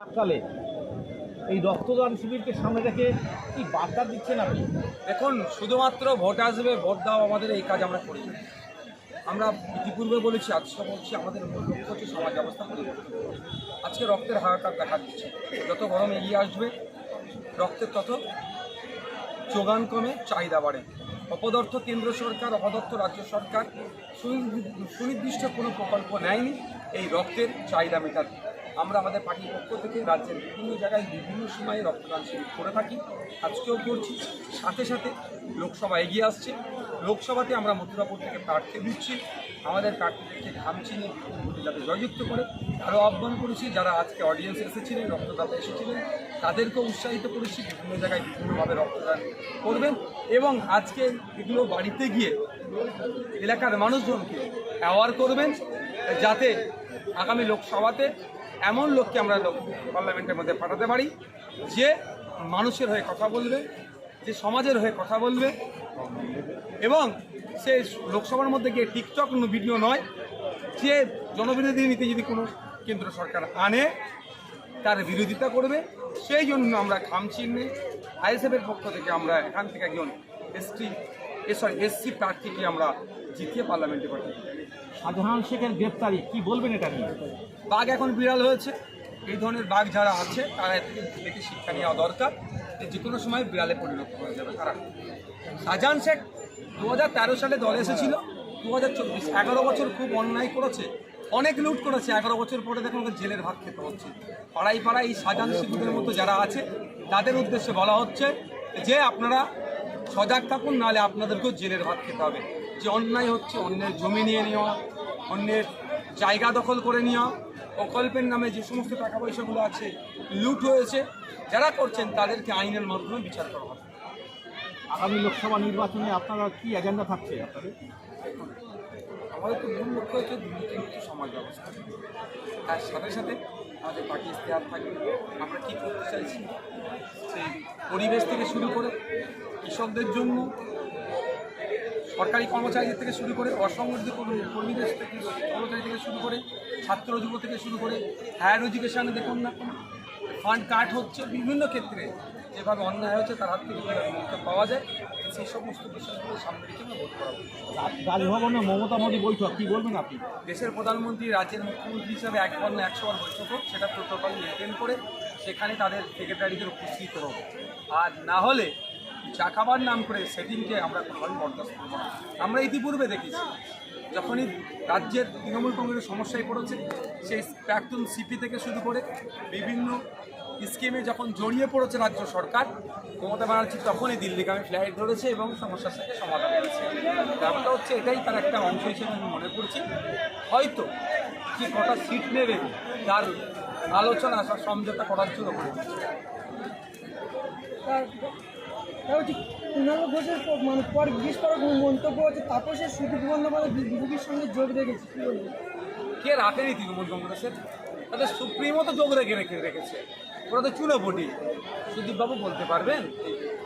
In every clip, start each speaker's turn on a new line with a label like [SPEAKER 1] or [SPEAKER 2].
[SPEAKER 1] কালে এই রক্তদান শিবিরকে সামনে রেখে কি বার্তা দিচ্ছেন আপনি?
[SPEAKER 2] এখন শুধুমাত্র ভোট আসবে, ভোট দাও আমাদের এই কাজ আমরা করি। আমরা ইতিপূর্বে বলেছি আজকে বলছি, আমাদের মূল লক্ষ্য হচ্ছে সমাজ ব্যবস্থা পরিবর্তন আজকে রক্তের হাহাকার দেখা দিচ্ছে। যত গরম এগিয়ে আসবে, রক্তের তত যোগান কমে, চাহিদা বাড়ে। অপদর্থ কেন্দ্র সরকার, অপদর্থ রাজ্য সরকার সুনি- সুনির্দিষ্ট কোনো প্রকল্প নেয়নি। এই রক্তের চাহিদা মেটাতে। আমরা আমাদের পার্টির পক্ষ থেকে রাজ্যের বিভিন্ন জায়গায় বিভিন্ন সময়ে রক্তদান শিবির করে থাকি। আজকেও করছি। সাথে সাথে লোকসভা এগিয়ে আসছে। লোকসভাতে আমরা মথুরাপুর থেকে প্রার্থী দিচ্ছি। আমাদের প্রার্থীদেরকে ঘামচিনে বিপুল ভোটে যাতে জয়যুক্ত করে। আরও আহ্বান করেছি, যারা আজকে অডিয়েন্স এসেছিলেন, রক্তদাতা এসেছিলেন, তাদেরকেও উৎসাহিত করেছি। বিভিন্ন জায়গায় বিভিন্নভাবে রক্তদান করবেন এবং আজকে এগুলো বাড়িতে গিয়ে এলাকার মানুষজনকে অ্যাওয়ার করবেন, যাতে আগামী লোকসভাতে এমন লোককে আমরা লোক- পার্লামেন্টের মধ্যে পাঠাতে পারি যে মানুষের হয়ে কথা বলবে, যে সমাজের হয়ে কথা বলবে। এবং সে লোকসভার মধ্যে গিয়ে টিকটক ভিডিও নয়, যে জনবিরোধী নীতি যদি কোনো কেন্দ্র সরকার আনে, তার বিরোধিতা করবে। সেই জন্য আমরা খামচিহ্নে আইএসএফের পক্ষ থেকে আমরা এখান থেকে একজন এসটি সরি, এসসি প্রার্থীকে আমরা জিতিয়ে পার্লামেন্টে পাঠাই
[SPEAKER 1] শাহজাহান শেখের গ্রেপ্তারি কি বলবেন এটা নিয়ে?
[SPEAKER 2] বাঘ এখন বিড়াল হয়েছে। এই ধরনের বাঘ যারা আছে তারা এর থেকে শিক্ষা নেওয়া দরকার। যে যে কোনো সময় বিড়ালে পরিণত হয়ে যাবে। তারা শাহজাহান শেখ দু হাজার তেরো সালে দলে এসেছিল। দু হাজার চব্বিশ এগারো বছর খুব অন্যায় করেছে। অনেক লুট করেছে। এগারো বছর পরে দেখুন ওকে জেলের ভাত খেতে হচ্ছে। পাড়ায় পাড়ায় এই শাহজাহান শিশুদের মতো যারা আছে তাদের উদ্দেশ্যে বলা হচ্ছে যে আপনারা সজাগ থাকুন নাহলে আপনাদেরকেও জেলের ভাত খেতে হবে। যে অন্যায় হচ্ছে অন্যের জমি নিয়ে নেওয়া অন্যের জায়গা দখল করে নেওয়া প্রকল্পের নামে যে সমস্ত টাকা পয়সাগুলো আছে লুট হয়েছে যারা করছেন তাদেরকে আইনের মাধ্যমে বিচার করা হবে।
[SPEAKER 1] আগামী লোকসভা নির্বাচনে আপনারা কি এজেন্ডা থাকছে আপনাদের?
[SPEAKER 2] আমাদের তো মূল লক্ষ্য হচ্ছে দুর্নীতিমুক্ত সমাজ ব্যবস্থা। তার সাথে সাথে আমাদের পার্টি ইশতেহার থাকবে। আমরা কী করতে চাইছি? সেই পরিবেশ থেকে শুরু করে কৃষকদের জন্য সরকারি কর্মচারীদের থেকে শুরু করে অসংগঠিত কর্মীদের থেকে কর্মচারী থেকে শুরু করে ছাত্র যুব থেকে শুরু করে হায়ার এডুকেশানে দেখুন না ফান্ড কাট হচ্ছে বিভিন্ন ক্ষেত্রে। যেভাবে অন্যায় হচ্ছে তার হাত থেকে মুক্তি পাওয়া যায় সেই সমস্ত বিষয়গুলো সামনে রেখে আমরা ভোট
[SPEAKER 1] রাজ- রাজভবনে মমতা মোদী বৈঠক কি বলবেন আপনি?
[SPEAKER 2] দেশের প্রধানমন্ত্রী রাজ্যের মুখ্যমন্ত্রী হিসাবে একবার না একশো বার বৈঠক হোক সেটা প্রোটোকল মেনটেন করে সেখানে তাদের সেক্রেটারিদের উপস্থিত হোক আর না হলে চা খাবার নাম করে সেটিংকে আমরা কোনোভাবেই বরদাস্ত করব না। আমরা ইতিপূর্বে দেখেছি, যখনই রাজ্যের তৃণমূল কংগ্রেসের সমস্যায় পড়েছে, সেই প্রাক্তন সিপি থেকে শুরু করে বিভিন্ন স্কিমে যখন জড়িয়ে পড়েছে রাজ্য সরকার, মমতা ব্যানার্জি তখনই দিল্লিগামী ফ্লাইট ধরেছে এবং সমস্যার সাথে সমাধান করেছে। ব্যাপারটা হচ্ছে এটাই তার একটা অংশ হিসেবে আমি মনে করছি। হয়তো কি কটা সিট নেবে তার আলোচনা সমঝোতা করার জন্য করে দিচ্ছে।
[SPEAKER 3] তার তার হচ্ছে কুণাল ঘোষের মানে পর বিস্ফোরক মন্তব্য হচ্ছে তাপসের সুদীপ বন্দ্যোপাধ্যায় বিজেপির সঙ্গে যোগ রেখেছে কি বলব?
[SPEAKER 2] কে রাখেনি তৃণমূল কংগ্রেসের? তাদের সুপ্রিমো তো যোগ রেখে রেখে রেখেছে। ওরা তো চুনোপটি। সুদীপবাবু বলতে পারবেন?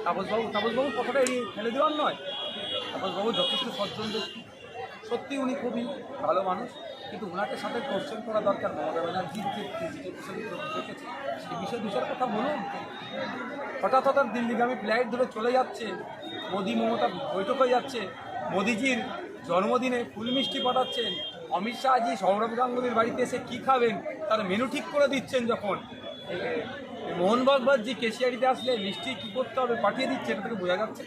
[SPEAKER 2] তাপসবাবু তাপসবাবুর কথাটা এড়িয়ে ফেলে দেওয়ার নয়। তাপসবাবু যথেষ্ট সজ্জন ব্যক্তি। সত্যি উনি খুবই ভালো মানুষ। কিন্তু ওনাকে সাথে কোশ্চেন করা দরকার মমতা ব্যানার্জির যে সেই বিষয়ে দুশোর কথা বলুন। হঠাৎ হঠাৎ দিল্লিগামী ফ্লাইট ধরে চলে যাচ্ছে। মোদি মমতা বৈঠক হয়ে যাচ্ছে। মোদিজির জন্মদিনে ফুল মিষ্টি পাঠাচ্ছেন। অমিত শাহ শাহজি সৌরভ গাঙ্গুলির বাড়িতে এসে কী খাবেন? তার মেনু ঠিক করে দিচ্ছেন যখন। মোহন ভাগবতজি কেশিয়ারিতে আসলে মিষ্টি কী করতে হবে পাঠিয়ে দিচ্ছে, এটা থেকে বোঝা যাচ্ছে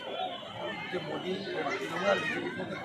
[SPEAKER 2] যে মোদি তৃণমূল আর বিজেপির মধ্যে।